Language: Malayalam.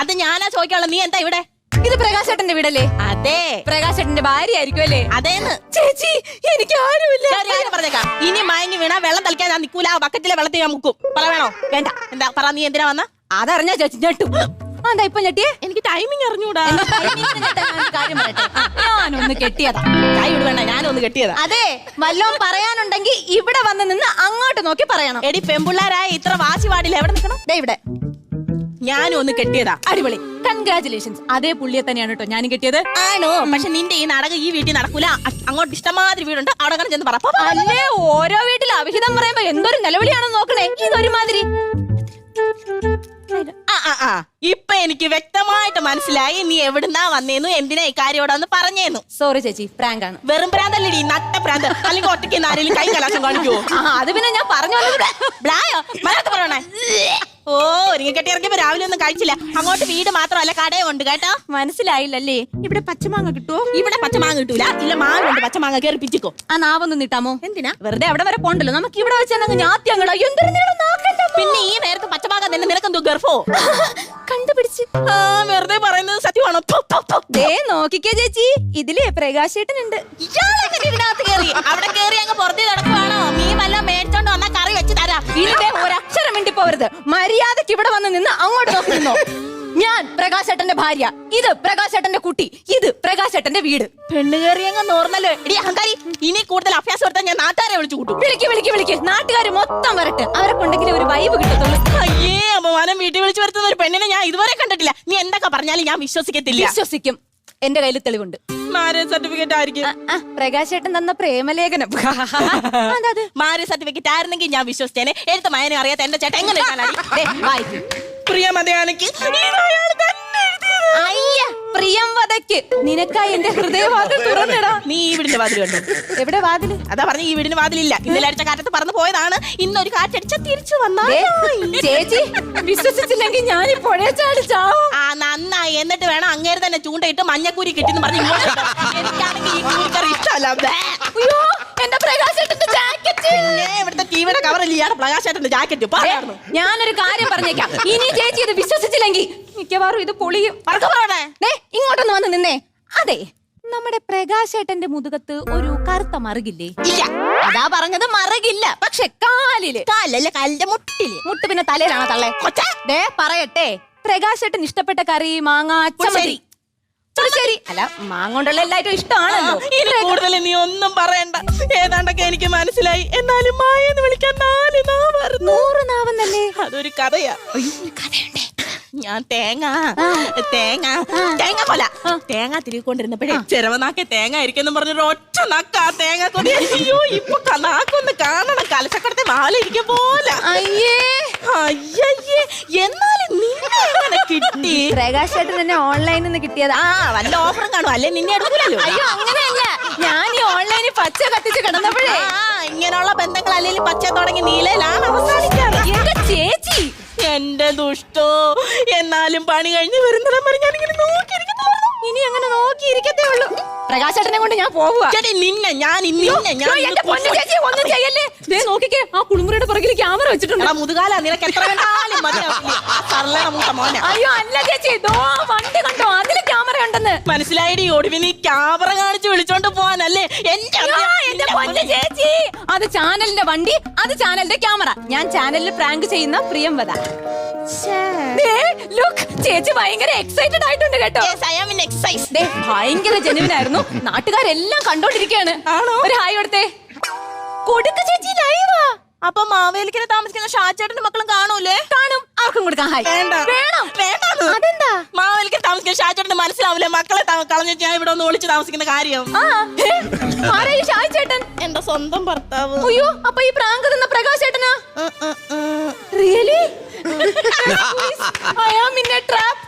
അത് ഞാനാ ചോദിക്കാനുള്ള നീ എന്താ ഇവിടെ? ഇത് പ്രകാശേട്ടന്റെ വീടല്ലേ? അതെ. പ്രകാശേട്ടന്റെ ഭാര്യ ആയിരിക്കും അല്ലേ? അതേന്ന്. ചേച്ചി എനിക്ക് ആരുമില്ല. ഞാൻ ഒരു കാര്യം പറഞ്ഞേക്കാം. ഇനി മയങ്ങി വീണാ വെള്ളം തളിക്കാൻ ഞാൻ നിക്കൂല. ആ ബക്കറ്റിലെ വെള്ളത്തിൽ ഞാൻ മുക്കും. പറ വേണോ? വേണ്ട. എന്താ പറ നീ എന്തിനാ വന്ന? അതറിഞ്ഞാ ചേച്ചി ഞെട്ടു. അതാ ഇപ്പൊ ഞെട്ടിയേ? എനിക്ക് ടൈമിങ് അറിഞ്ഞൂടാ. എന്റെ timing ന് ഞെട്ടാൻ ഞാൻ ഒരു കാര്യം പറയട്ടെ. ഞാനൊന്ന് കെട്ടിയതാ. വിട് വേണ്ട ഞാനൊന്ന് കെട്ടിയതാ. അതെ വല്ലോം പറയാനുണ്ടെങ്കിൽ ഇവിടെ വന്ന് നിന്ന് അങ്ങോട്ട് നോക്കി പറയണം. എടി പെമ്പിള്ളാരായ ഇത്ര വാശി പാടില്ല എവിടെ നിൽക്കണം? ദേ ഇവിടെ. ഞാനും ഒന്ന് കെട്ടിയതാ. അടിപൊളി. കൺഗ്രാചുലേഷൻസ് അതേ പുള്ളിയെ തന്നെയാണ് കേട്ടോ ഞാനും കെട്ടിയത്. ആണോ? പക്ഷെ നിന്റെ ഈ നടക ഈ വീട്ടിൽ നടക്കൂല. അങ്ങോട്ട് ഇഷ്ടമാതിരി വീടുണ്ട്. അവിടെ അങ്ങനെ ചെന്ന് പറ. അല്ലേ? ഓരോ വീട്ടിൽ അവിഹിതം പറയുമ്പോ എന്തൊരു നിലവിളിയാണെന്ന് നോക്കണേ. ഇതൊരുമാതിരി. ഇപ്പൊ എനിക്ക് വ്യക്തമായിട്ട് മനസ്സിലായി നീ എവിടുന്നാ വന്നേന്നു എന്തിനാ വന്ന് പറഞ്ഞേന്നു? സോറി ചേച്ചി. പ്രാങ്ക് ആണ് വെറും പ്രാന്തല്ലേ നട്ട പ്രാന്ത്. അല്ലെങ്കിൽ ഒറ്റയ്ക്ക് ആരെങ്കിലും കൈ കലാശം കാണിക്കുവോ? അത് പിന്നെ ഞാൻ പറഞ്ഞു വന്നത് ബ്ലായോ? പറയണേ. ഓ ഒരുങ്ങി കെട്ടി ഇറങ്ങിയപ്പോ രാവിലെ ഒന്നും കഴിച്ചില്ല. അങ്ങോട്ട് വീട് മാത്രമല്ല കടയും ഉണ്ട് കേട്ടോ. മനസ്സിലായില്ലല്ലേ? ഇവിടെ പച്ചമാങ്ങ കിട്ടുമോ ഇവിടെ പച്ചമാങ്ങ കിട്ടൂല. ഇല്ല മാങ്ങുണ്ട് പച്ചമാങ്ങ കയറി പിച്ചിക്കോ. ആ നാവൊന്ന് നീട്ടാമോ? എന്തിനാ? വെറുതെ അവിടെ വരെ പോണ്ടല്ലോ. നമുക്ക് ഇവിടെ വെച്ചാൽ അങ്ങ് ഞാത്തി അങ്ങടോ. എന്തൊരു പിന്നെ ഈ നേരത്തെ പച്ചമാങ്ങ തന്നെ നിനക്കെന്തോ ഗർഭോ? കണ്ടുപിടിച്ച്. ആ വെറുതെ പറയുന്നത് പോ. ദേ നോക്കിക്കേ ചേച്ചി. ഇതിലേ പ്രകാശേട്ടനുണ്ട്. ഇയാളെങ്ങനെ ഇതിനകത്ത് കേറി? അവിടെ കേറി അങ്ങ് പുറത്ത് നടക്കുവാണോ? മീൻ വല്ലതും മേടിച്ചോണ്ട് വന്നാ കറി വെച്ച് തരാം. ഇതിന്റെ ഒരക്ഷരം മിണ്ടി പോവരുത് മര്യാദയ്ക്ക് ഇവിടെ വന്ന് നിന്ന് അങ്ങോട്ട് നോക്കി നിന്നോ. ഞാൻ പ്രകാശേട്ടന്റെ ഭാര്യ. ഇത് പ്രകാശേട്ടന്റെ കുട്ടി. ഇത് പ്രകാശേട്ടന്റെ വീട്. പെണ്ണ് കയറി അങ്ങ് നോർന്നല്ലോ? എടി അഹങ്കാരി. ഇനി കൂടുതൽ അഭ്യാസം എടുത്താൽ ഞാൻ നാട്ടുകാരെ വിളിച്ചു കൂട്ടും. വിളിക്ക് വിളിക്ക് വിളിക്ക്. നാട്ടുകാർ മൊത്തം വരട്ടെ. അവരെ കൊണ്ടെങ്കിലും ഒരു വൈബ് കിട്ടത്തുള്ളൂ. അയ്യേ അപമാനം വീട്ടിൽ വിളിച്ചു വരുത്തുന്ന ഒരു പെണ്ണിനെ ഞാൻ ഇതുവരെ കണ്ടിട്ടില്ല. നീ എന്തൊക്കെ പറഞ്ഞാലും ഞാൻ വിശ്വസിക്കത്തില്ല. വിശ്വസിക്കും. എന്റെ കയ്യിൽ തെളിവുണ്ട്. മാരേജ് സർട്ടിഫിക്കറ്റ് ആയിരിക്കും. പ്രകാശേട്ടൻ തന്ന പ്രേമലേഖനം. മാരേജ് സർട്ടിഫിക്കറ്റ് ആയിരുന്നെങ്കിൽ ഞാൻ വിശ്വസിച്ചേനെ. എഴുത്ത മയനെ അറിയാത്ത എന്റെ ചേട്ടൻ എങ്ങനെ എഴുതിയത്. അയ്യ പ്രിയംവദയ്ക്ക് നിനക്കായി എന്റെ ഹൃദയവാതിൽ തുറന്നിടാ. നീ ഈ വീടിന്റെ വാതിൽ കണ്ടു? എവിടെ വാതിൽ അതാ പറഞ്ഞ ഈ വീടിന് വാതിലില്ല. ഇന്നലെ അടിച്ച കാറ്റത്ത് പറന്നു പോയതാണ്. ഇന്നൊരു കാറ്റടിച്ച തിരിച്ചു വന്നാ. ചേച്ചി വിശ്വസിച്ചില്ലെങ്കിൽ ഞാൻ ഈ പുഴയെ ചാടി ചാവും. ആ നന്നായി എന്നിട്ട് വേണം അങ്ങേര് തന്നെ ചൂണ്ടയിട്ട് മഞ്ഞക്കൂരി കിട്ടിന്ന് പറഞ്ഞു. എനിക്കാണെങ്കിൽ ഈ കൂരിക്കറി ഇഷ്ടമല്ല. അയ്യോ എന്റെ ജാക്കറ്റ് പിന്നെ ഇവിടുത്തെ ടിവിയുടെ കവറിൽ ഇയാടെ പ്രകാശേട്ടന്റെ ജാക്കറ്റ്. ഞാനൊരു കാര്യം പറഞ്ഞേക്കാം. ഇനി ചേച്ചി ഇത് വിശ്വസിച്ചില്ലെങ്കിൽ മിക്കവാറും ഇത് പൊളിയും. ദേ ഇങ്ങോട്ടൊന്ന് വന്ന് നിന്നേ. അതെ നമ്മുടെ പ്രകാശേട്ടന്റെ മുതുകത്ത് ഒരു കറുത്ത മറുകില്ലേ? ഇല്ല. അതാ പറഞ്ഞത് മറുകില്ല. പക്ഷെ കാലിൽ. കാലല്ല കാലിന്റെ മുട്ടിൽ. മുട്ട് പിന്നെ തലയിലാണോ തള്ളേ? ദേ പറയട്ടെ. പ്രകാശേട്ടൻ ഇഷ്ടപ്പെട്ട കറി മാങ്ങ. ശരി അല്ല മാങ്ങ എല്ലായിട്ടും ഇഷ്ടമാണല്ലോ. ഇനി കൂടുതൽ നീ ഒന്നും പറയണ്ട. ഏതാണ്ടൊക്കെ എനിക്ക് മനസ്സിലായി. എന്നാലും മായ എന്ന് വിളിക്കാൻ നാല് നാവായിരുന്നു. നൂറ് നാവെന്നല്ലേ? അതൊരു കഥയാ. കഥയുണ്ടേ. ഞാൻ തേങ്ങ തേങ്ങ തേങ്ങ പോല. തേങ്ങ തിരികൊണ്ടിരുന്നപ്പോഴേ ചെരവനാക്കെ തേങ്ങ ആയിരിക്കും പറഞ്ഞൊരു ഒറ്റ നക്ക തേങ്ങ കൊതി അയ്യോ ഇപ്പൊ നാക്കൊന്ന് കാണണം. കലശക്കടത്തെ മാലിരിക്കും പോലെ. അയ്യേ. നിന്നെ എങ്ങനെ കിട്ടി. പ്രകാശായിട്ട് തന്നെ ഓൺലൈനിൽ നിന്ന് കിട്ടിയത്. ആ വല്ല ഓഫറും കാണും. അല്ലെ നിന്നെ എടുക്കൂലല്ലോ? അയ്യോ അങ്ങനെയല്ല. ഞാൻ ഈ ഓൺലൈനിൽ പച്ച കത്തിച്ച് കിടന്നപ്പോഴേ. ഇങ്ങനെയുള്ള ബന്ധങ്ങൾ അല്ലെങ്കിൽ പച്ച തുടങ്ങി നീലയിലാണ് അവസാനിക്കാറ് എന്റെ ചേച്ചി. എന്റെ ദുഷ്ടോ എന്നാലും പണി കഴിഞ്ഞ് വരുന്നിടം വരെ ഞാനിങ്ങനെ നോക്കിയിരിക്കുന്നു ഇനി അങ്ങനെ നോക്കിയിരിക്കത്തേ ഉള്ളൂ. പ്രകാശേട്ടനെ കൊണ്ട് ഞാൻ പോവുക. നിന്നെ ഞാൻ ഇന്ന് ഞാൻ ഒന്നും ചെയ്യല്ലേ? ദേ നോക്കിക്കേ ആ കുളിമുറിയുടെ പുറകിൽ ക്യാമറ വെച്ചിട്ടുണ്ട്. എടാ മുതുകാല നിനക്ക് എത്ര വേണ്ടാലും മതിയാവില്ലേ? ആ സർലേണ മൂത്ത മോനെ. അയ്യോ അല്ല ചേച്ചി ദോ ആ വണ്ടി കണ്ടോ? അതിൽ ക്യാമറ ഉണ്ടെന്ന്. മനസ്സിലായിടി ഒടുവിന് ഈ ക്യാമറ കാണിച്ച് വിളിച്ചോണ്ട് പോവാനല്ലേ? എന്റെ അയ്യോ, എന്റെ പൊന്നു ചേച്ചി. അത് ചാനലിന്റെ വണ്ടി അത് ചാനലിന്റെ ക്യാമറ. ഞാൻ ചാനലിൽ പ്രാങ്ക് ചെയ്യുന്ന പ്രിയംവദ ദേ, look, ചേച്ചി ഭയങ്കര എക്സൈറ്റഡ് ആയിട്ടുണ്ട് കേട്ടോ. എക്സസൈസ് ദേ, ഭയങ്കര ജനുവിനായിരുന്നു നാട്ടുകാരെല്ലാം കണ്ടോണ്ടിരിക്കുകയാണ്? ഒരു ഹായ് കൊടുത്തേ. കൊടുക്ക ചേച്ചി ലൈവാ അപ്പൊ മാവേലിക്കര താമസിക്കുന്ന ഷാച്ചേട്ടന്റെ മക്കളും കാണൂലേ? കാണും. ആർക്കും കൊടുക്കാൻ ഹായ് വേണ്ട. വേണം. വേണ്ടാന്ന്. അതെന്താ? മാവേലിക്കര താമസിക്കുന്ന ഷാച്ചേട്ടന് മനസ്സിലാവില്ല? മക്കളെ കളഞ്ഞിട്ട് ഞാൻ ഇവിടെ ഒന്ന് ഒളിച്ച് താമസിക്കുന്ന കാര്യം. ആ ഏ, ആരാ ഈ ഷായ് ചേട്ടൻ എന്റെ സ്വന്തം ഭർത്താവ്. അയ്യോ അപ്പൊ ഈ പ്രാങ്ക് തന്ന പ്രകാശ് ചേട്ടനാ. Really I am in a trap